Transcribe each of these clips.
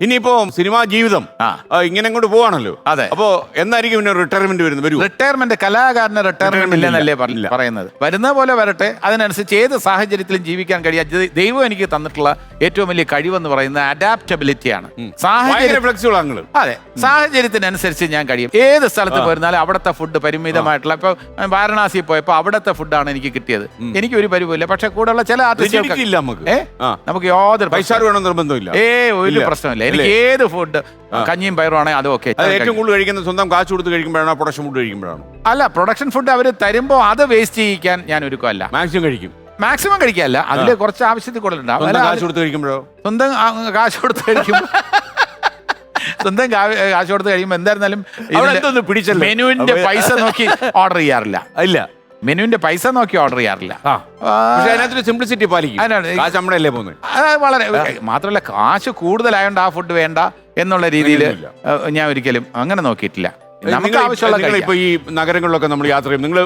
ഇനിയിപ്പോ സിനിമാ ജീവിതം ആ. ആ, ഇങ്ങനെ അങ്ങോട്ട് പോവാണല്ലോ. അതെ. അപ്പോ എന്നായിരിക്കും പിന്നെ റിട്ടയർമെന്റ് വരുന്നത്? വരൂ. റിട്ടയർമെന്റ് കലാകാരന് റിട്ടയർമെന്റ് Retirement ഇല്ലെന്നല്ലേ ഇല്ല. പറ- ഇല്ല. പറയുന്നത്. വരുന്ന പോലെ വരട്ടെ. അതിനനുസരിച്ച് ഏത് സാഹചര്യത്തിലും ജീവിക്കാൻ കഴിയാ. ദൈ- ദൈവം എനിക്ക് തന്നിട്ടുള്ള ഏറ്റവും വലിയ കഴിവെന്ന് പറയുന്നത് അഡാപ്റ്റബിലിറ്റിയാണ് ഭയങ്കര സാഹചര്യം ഫ്ലെക്സിബിൾ ആങ്ങൾ അതെ. സാഹചര്യത്തിനനുസരിച്ച് ഞാൻ കഴിയും. ഏത് സ്ഥലത്ത് പോയിരുന്നാലും അവിടുത്തെ ഫുഡ് പരിമിതമായിട്ടുള്ള ഇപ്പൊ വാരണാസി പോയപ്പോ അവിടുത്തെ ഫുഡാണ് എനിക്ക് കിട്ടിയത്. എനിക്ക് ഒരു പരിവുമില്ല. പക്ഷെ കൂടെയുള്ള ചില Rigidity ഇല്ല നമുക്ക്. ഏ? ആ. നമുക്ക് യാതൊരു പൈസ പ്രശ്നം- വേണം നിർബന്ധമില്ല. ഏ ഒരു ഇല്ല. പ്രശ്നമില്ല. എനിക്ക്? ഏത് ഫുഡ് കഞ്ഞിയും പയറുവാണെങ്കിൽ അതും ഓക്കെ ഏറ്റവും കൂടുതൽ കഴിക്കുന്നത് സ്വന്തം കാശ് കൊടുത്ത് കഴിക്കുമ്പോഴാണോ പ്രൊഡക്ഷൻ ഫുഡ് കഴിക്കുമ്പോഴാണോ? അല്ല പ്രൊഡക്ഷൻ ഫുഡ് അവർ തരുമ്പോൾ അത് വേസ്റ്റ് ചെയ്യിക്കാൻ ഞാൻ ഒരുക്കമല്ല മാക്സിമം കഴിക്കും. മാക്സിമം കഴിക്കാല്ല അതിൽ കുറച്ച് ആവശ്യത്തിൽ സ്വന്തം കാശ് കൊടുത്ത് കഴിക്കുമ്പോഴോ? സ്വന്തം കാശ് കൊടുത്ത് കഴിക്കുമ്പോൾ സ്വന്തം കാശ് കൊടുത്ത് കഴിയുമ്പോൾ എന്തായിരുന്നാലും? മെനുവിന്റെ പൈസ നോക്കി ഓർഡർ ചെയ്യാറില്ല. ഇല്ല. മെനുവിന്റെ പൈസ നോക്കി ഓർഡർ ചെയ്യാറില്ല. ആ. ആ, പക്ഷെ അതിനകത്തൊരു സിംപ്ലിസിറ്റി പാലിക്കും. അതിനാണ് കാശ് നമ്മളല്ലേ പോകുന്നത്? അത് വളരെ. മാത്രമല്ല കാശ് കൂടുതലായോണ്ട് ആ ഫുഡ് വേണ്ട എന്നുള്ള രീതിയിൽ ഞാൻ ഒരിക്കലും അങ്ങനെ നോക്കിയിട്ടില്ല. നമുക്ക് ആവശ്യമുള്ള നിങ്ങൾ കഴിക്കാം. ഇപ്പൊ ഈ നഗരങ്ങളിലൊക്കെ നമ്മൾ യാത്ര ചെയ്യും. നിങ്ങൾ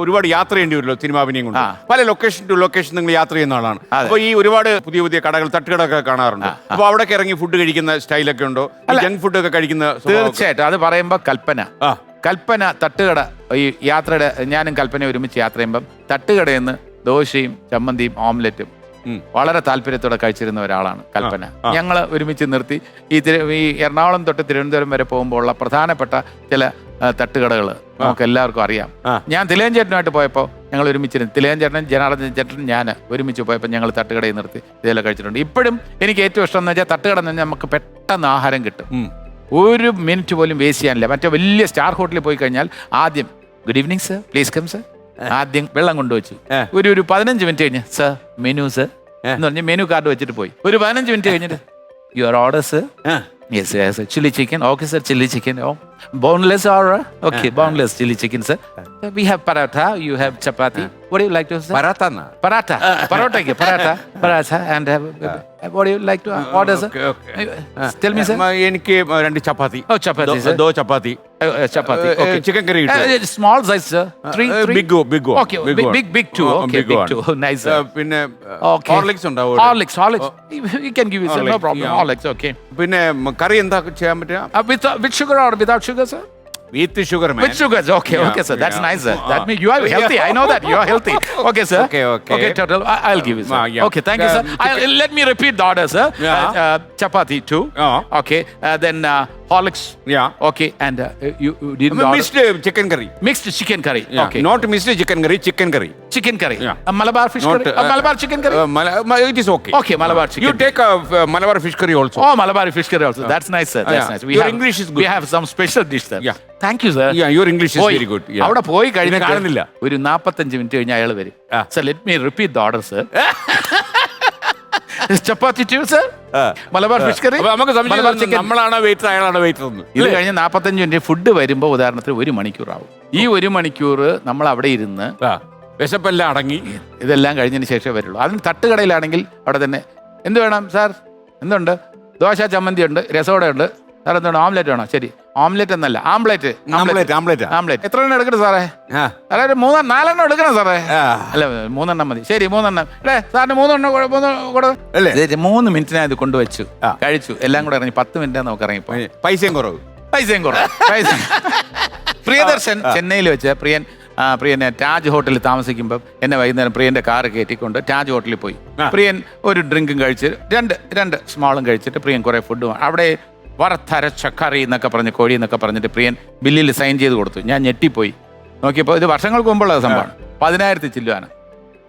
ഒരുപാട് യാത്ര ചെയ്യേണ്ടി വരുമല്ലോ സിനിമാഭിനയം കൊണ്ട്. ആ. പല ലൊക്കേഷൻ ടു ലൊക്കേഷൻ നിങ്ങൾ യാത്ര ചെയ്യുന്ന ആളാണ്. അതെ. അപ്പൊ ഈ ഒരുപാട് പുതിയ പുതിയ കടകൾ തട്ടുകടൊക്കെ കാണാറുണ്ട്. അപ്പൊ അവിടെ ഇറങ്ങി ഫുഡ് കഴിക്കുന്ന സ്റ്റൈലൊക്കെ ഉണ്ടോ? ജങ്ക് ഫുഡ് ഒക്കെ കഴിക്കുന്ന സ്വഭാവമൊക്കെ- തീർച്ചയായിട്ടും. അത് പറയുമ്പോൾ കൽപ്പന. ആ. കൽപ്പന തട്ടുകട ഈ യാത്രയുടെ ഞാനും കൽപ്പന ഒരുമിച്ച് യാത്ര ചെയ്യുമ്പം തട്ടുകടയിൽ നിന്ന് ദോശയും ചമ്മന്തിയും ഓംലെറ്റും വളരെ താല്പര്യത്തോടെ കഴിച്ചിരുന്ന ഒരാളാണ് കൽപ്പന. ഞങ്ങൾ ഒരുമിച്ച് നിർത്തി ഈ ഈ എറണാകുളം തൊട്ട് തിരുവനന്തപുരം വരെ പോകുമ്പോൾ ഉള്ള പ്രധാനപ്പെട്ട ചില തട്ടുകടകൾ നമുക്ക് എല്ലാവർക്കും അറിയാം. ഞാൻ തിലയഞ്ചേട്ടനുമായിട്ട് പോയപ്പോൾ ഞങ്ങൾ ഒരുമിച്ചിരുന്നു. തിലയഞ്ചേട്ടൻ ജനാർദ്ദൻ ചേട്ടൻ ഞാൻ ഒരുമിച്ച് പോയപ്പോൾ ഞങ്ങൾ തട്ടുകടയിൽ നിർത്തി ഇതെല്ലാം കഴിച്ചിട്ടുണ്ട്. ഇപ്പോഴും എനിക്ക് ഏറ്റവും ഇഷ്ടം എന്ന് വെച്ചാൽ തട്ടുകട എന്ന് പറഞ്ഞാൽ നമുക്ക് പെട്ടെന്ന് ആഹാരം കിട്ടും. ഒരു മിനിറ്റ് പോലും വേസ്റ്റ് ചെയ്യാനില്ല. മറ്റേ വലിയ സ്റ്റാർ ഹോട്ടലിൽ പോയി കഴിഞ്ഞാൽ ആദ്യം good evening sir please come sir ആദ്യം വെള്ളം കൊണ്ടുവച്ചു. ഒരു ഒരു പതിനഞ്ച് മിനിറ്റ് കഴിഞ്ഞ് സർ മെനു സർ എന്ന് പറഞ്ഞ് മെനു കാർഡ് വെച്ചിട്ട് പോയി. ഒരു പതിനഞ്ച് മിനിറ്റ് കഴിഞ്ഞിട്ട് your order sir. Yes yes chilli chicken okay sir chilli chicken oh boneless order okay boneless chilli chicken sir we have paratha you have chapati what you like to sir പരാത്താന്നാ? Paratha പൊറോട്ടയ്ക്ക് paratha paratha and what you like to order sir Okay, okay. Tell me sir മ, എനിക്ക് രണ്ട് chapati Oh, chapati, ദോ- sir. ദോ chapati Uh, uh, chapati. Uh, uh, Okay. chicken curry ഇട്ടു. Uh, uh, small size, sir. Three, Uh, three. big one, big one, Okay, big big, one. big, big two. Uh, Okay, big big one. two. Nice, Uh, sir. പിന്നെ Okay. Horlicks ഉണ്ടാവും Horlicks, Horlicks. You can give it, sir. No Horlicks, problem. yeah. Horlicks, okay. പിന്നെ curry എന്താ ചെയ്യാൻ പറ്റുക Uh, with, uh, with sugar, sir? With sugar, man. With sugars, okay, Yeah, okay, sir. That's yeah. nice, sir. Ah. That means you are healthy. I know that you are healthy. Okay, sir. Okay, okay. Okay, total. I, I'll give you, sir. Uh, yeah. Okay, thank you, sir. Um, I'll, let me repeat the order, sir. Yeah. Uh, uh, chapati two. Uh-huh. Okay. Uh, then uh, Horlicks. Yeah. Okay. And uh, you, you didn't order. Mixed chicken curry Mixed chicken curry. Okay. Not mixed chicken curry chicken curry Chicken curry. Yeah. A Malabar fish curry. A Malabar chicken curry. It is okay Okay, Malabar chicken. You take Malabar fish curry also Oh, Malabar fish curry also. That's nice, sir. That's yeah. nice. Your English is good. We have some special dish, sir. Yeah. Thank you, sir. Yeah, your English is പോയി. Very good അവിടെ പോയി കഴിഞ്ഞ് കാണുന്നില്ല ഒരു നാപ്പത്തഞ്ച് minute കഴിഞ്ഞ് അയാൾ വരും ആ. Sir let me repeat the order sir chapati two sir Malabar fish curry? നമുക്ക് സംശയം നമ്മളാണോ വെയിറ്റർ അയാളാണോ വെയിറ്റർ എന്ന്? ഇത് കഴിഞ്ഞ് നാപ്പത്തഞ്ച് മിനിറ്റ് ഫുഡ് വരുമ്പോൾ ഉദാഹരണത്തിന് ഒരു മണിക്കൂറാവും. ഈ ഒരു മണിക്കൂർ നമ്മൾ അവിടെ ഇരുന്ന് വിശപ്പെല്ലാം അടങ്ങി. ഇതെല്ലാം കഴിഞ്ഞതിന് ശേഷമേ വരുള്ളൂ. അതിന് തട്ടുകടയിലാണെങ്കിൽ അവിടെ തന്നെ എന്ത് വേണം സാർ? എന്തുണ്ട്? ദോശ ചമ്മന്തി ഉണ്ട് രസോട ഉണ്ട് സാർ എന്തുണ്ട് ഓംലെറ്റ് വേണോ? ശരി. ഓംലെറ്റ് എന്നല്ല ആംപ്ലേറ്റ് ആംപ്ലേറ്റ് ആംപ്ലേറ്റ് ആംപ്ലേറ്റ് എത്ര എണ്ണം എടുക്കണം സാറേ? ഒരു മൂന്ന് നാലെണ്ണം എടുക്കണം സാറേ. അല്ല മൂന്നെണ്ണം മതി. ശരി മൂന്നെണ്ണം. അല്ലേ സാറിന് മൂന്നെണ്ണം കൂടെ- മൂന്ന് മിനിറ്റിനായത് അല്ലേ? ഇത് മൂന്ന് മിനിറ്റിനായി ഇത് കൊണ്ടുവച്ചു. കഴിച്ചു. എല്ലാം കൂടെ ഇറങ്ങി പത്ത് മിനിറ്റ് നമുക്ക് ഇറങ്ങി പൈസയും കുറവ്. പൈസയും കുറവ്. പൈസ പ്രിയദർശൻ ചെന്നൈയിൽ വെച്ച് പ്രിയൻ പ്രിയനെ താജ് ഹോട്ടലിൽ താമസിക്കുമ്പോൾ എന്നെ വൈകുന്നേരം പ്രിയന്റെ കാർ കയറ്റിക്കൊണ്ട് താജ് ഹോട്ടലിൽ പോയി. പ്രിയൻ ഒരു ഡ്രിങ്കും കഴിച്ച് രണ്ട് രണ്ട് സ്മാളും കഴിച്ചിട്ട് പ്രിയൻ കുറെ ഫുഡും അവിടെ വറുത്തരച്ച കറി എന്നൊക്കെ പറഞ്ഞ് കോഴി എന്നൊക്കെ പറഞ്ഞിട്ട് പ്രിയൻ ബില്ലിൽ സൈൻ ചെയ്ത് കൊടുത്തു. ഞാൻ ഞെട്ടിപ്പോയി. നോക്കിയപ്പോൾ ഇത് വർഷങ്ങൾക്ക് മുമ്പുള്ള സംഭവമാണ്. പതിനായിരത്തി ചില്ലുവാണ്.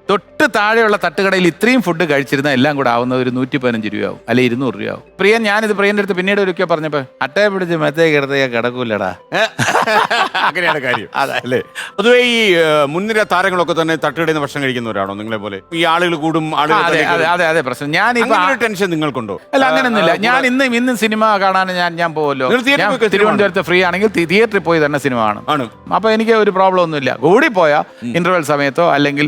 തൊട്ട് താഴെയുള്ള തട്ടുകടയിൽ ഇത്രയും ഫുഡ് കഴിച്ചിരുന്ന എല്ലാം കൂടെ ആവുന്ന ഒരു നൂറ്റി പതിനഞ്ച് രൂപയാവും. അല്ലെ ഇരുന്നൂറ് രൂപയാവും. പ്രിയൻ ഞാനിത് പ്രിയന്റെ അടുത്ത് പിന്നീട് ഒരിക്കൽ പറഞ്ഞപ്പോ അട്ടയെ പിടിച്ച് മെത്തേ കിടത്തേ കിടക്കൂലടാ അങ്ങനെയാണ് കാര്യം. അല്ലേ? പൊതുവേ ഈ മുൻനിര താരങ്ങളൊക്കെ തന്നെ തട്ടുകടയിൽ നിന്ന് ഭക്ഷണം കഴിക്കുന്നവരാണോ നിങ്ങളെ പോലെ? ഈ ആളുകൾ കൂടും ആളുകൾ അതെ അതെ അതെ അതെ പ്രശ്നം. ഞാൻ ടെൻഷൻ നിങ്ങൾക്കുണ്ടോ? അല്ല അങ്ങനെയൊന്നുമില്ല ഞാൻ ഇന്ന് ഇന്ന് സിനിമ കാണാൻ ഞാൻ ഞാൻ സിനിമ തിരുവനന്തപുരത്ത് ഫ്രീ ആണെങ്കിൽ തിയേറ്ററിൽ പോയി തന്നെ സിനിമ കാണും. അപ്പൊ എനിക്ക് ഒരു പ്രോബ്ലം ഒന്നുമില്ല. കൂടി പോയാൽ ഇന്റർവെൽ സമയത്തോ അല്ലെങ്കിൽ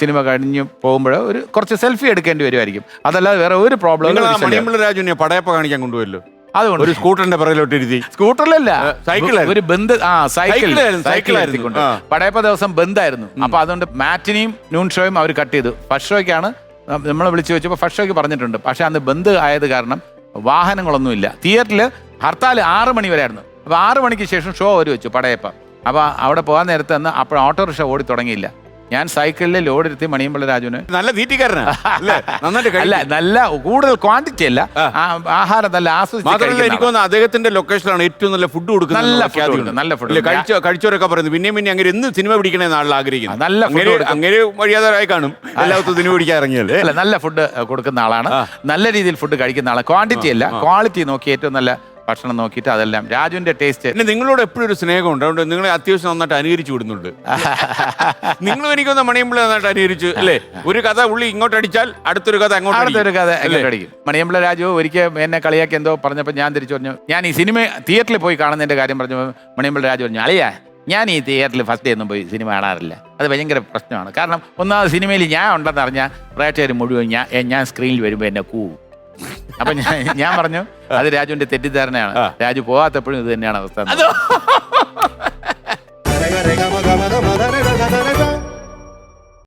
സിനിമ കഴിഞ്ഞ് പോകുമ്പോൾ ഒരു കുറച്ച് സെൽഫി എടുക്കേണ്ടി വരുമായിരിക്കും. അതല്ലാതെ വേറെ ഒരു പ്രോബ്ലം നിങ്ങൾ ആ മണിയമ്പിള്ള രാജുവിനെ പടയപ്പ കാണിക്കാൻ കൊണ്ടുപോയല്ലോ? അതുകൊണ്ട്. ഒരു സ്കൂട്ടറിന്റെ പിറകിലോട്ട് ഇരുത്തി സ്കൂട്ടറിലല്ല. സൈക്കിൾ സൈക്കിളായിരുന്നു. ഒരു ബന്ധ ആ സൈക്കിൾ. സൈക്കിളായിരുന്നു, സൈക്കിൾ സൈക്കിളായിരുന്നു. പടയപ്പ ദിവസം ബന്ധായിരുന്നു. അപ്പൊ അതുകൊണ്ട് മാറ്റിനെയും നൂൺ ഷോയും അവർ കട്ട് ചെയ്തു. ഫസ്റ്റ് ഷോയ്ക്കാണ് നമ്മളെ വിളിച്ചു വെച്ചപ്പോൾ ഫസ്റ്റ് ഷോയ്ക്ക് പറഞ്ഞിട്ടുണ്ട്. പക്ഷെ അന്ന് ബന്ദ് ആയത് കാരണം വാഹനങ്ങളൊന്നുമില്ല. തിയേറ്ററിൽ ഹർത്താൽ ആറ് മണി വരെ ആയിരുന്നു അപ്പോൾ ആറ് മണിക്ക് ശേഷം ഷോ ഒരു വെച്ചു പടയപ്പ. അപ്പോൾ അവിടെ പോകാൻ നേരത്തെ അന്ന് അപ്പോൾ ഓട്ടോറിക്ഷ ഓടി തുടങ്ങിയില്ല. ഞാൻ സൈക്കിളിൽ ലോഡ് ഇരുത്തി മണിയമ്പിള്ള രാജുവിന് നല്ല അല്ലേ? നല്ല കൂടുതൽ ക്വാണ്ടിറ്റി അല്ല. ആഹാരം നല്ല ആസ്വദിച്ചു എനിക്ക് തോന്നുന്നു അദ്ദേഹത്തിന്റെ ലൊക്കേഷനിലാണ് ഏറ്റവും നല്ല ഫുഡ് കൊടുക്കുന്നത് നല്ല ഫുഡ് നല്ല ഫുഡ് കഴിച്ചവരൊക്കെ പറയുന്നത് പിന്നെയും പിന്നെ അങ്ങനെ എന്ത് സിനിമ പിടിക്കണേ നാളെ ആഗ്രഹിക്കുന്നു നല്ല ഫുഡ് അങ്ങനെ. അങ്ങനെ മര്യാദരായി കാണും. എല്ലാവർക്കും സിനിമ പിടിക്കാൻ ഇറങ്ങിയല്ലേ അല്ല? നല്ല ഫുഡ് കൊടുക്കുന്ന ആളാണ്. നല്ല രീതിയിൽ ഫുഡ് കഴിക്കുന്ന ആളാണ് ക്വാണ്ടിറ്റി അല്ല ക്വാളിറ്റി നോക്കി ഏറ്റവും നല്ല ഭക്ഷണം നോക്കിയിട്ട് അതെല്ലാം. രാജുവിന്റെ ടേസ്റ്റ് പിന്നെ നിങ്ങളോട് എപ്പോഴും ഒരു സ്നേഹം ഉണ്ട് അതുകൊണ്ട് നിങ്ങളെ അത്യാവശ്യം നന്നായിട്ട് അനുകരിച്ചു വിടുന്നുണ്ട്. നിങ്ങളും എനിക്കൊന്ന് മണിയമ്പിള നന്നായിട്ട് അനുകരിച്ചു അല്ലേ? ഒരു കഥ ഉള്ളി ഇങ്ങോട്ട് അടിച്ചാൽ അടുത്തൊരു കഥ അങ്ങോട്ട് അടുത്തൊരു കഥ അങ്ങോട്ട് അടിക്കും. മണിയമ്പിള്ള രാജു ഒരിക്കൽ എന്നെ കളിയാക്കി എന്തോ പറഞ്ഞപ്പോൾ ഞാൻ തിരിച്ചു പറഞ്ഞു ഞാൻ ഈ സിനിമ തിയേറ്ററിൽ പോയി കാണുന്നതിന്റെ കാര്യം പറഞ്ഞു. മണിയമ്പിള്ള രാജു പറഞ്ഞു അളിയാ ഞാൻ ഈ തിയേറ്ററിൽ ഫസ്റ്റ് ഡേ ഒന്നും പോയി സിനിമ കാണാറില്ല. അത് ഭയങ്കര പ്രശ്നമാണ്. കാരണം ഒന്നാമത് സിനിമയിൽ ഞാൻ ഉണ്ടെന്ന് അറിഞ്ഞാൽ പ്രേക്ഷകർ മുഴുവൻ ഞാൻ ഞാൻ സ്ക്രീനിൽ വരുമ്പോൾ എന്നെ കൂവും. അപ്പൊ ഞാൻ പറഞ്ഞു അത് രാജുവിന്റെ തെറ്റിദ്ധാരണയാണ്. രാജു പോകാത്തപ്പോഴും ഇത് തന്നെയാണ് അവസ്ഥ.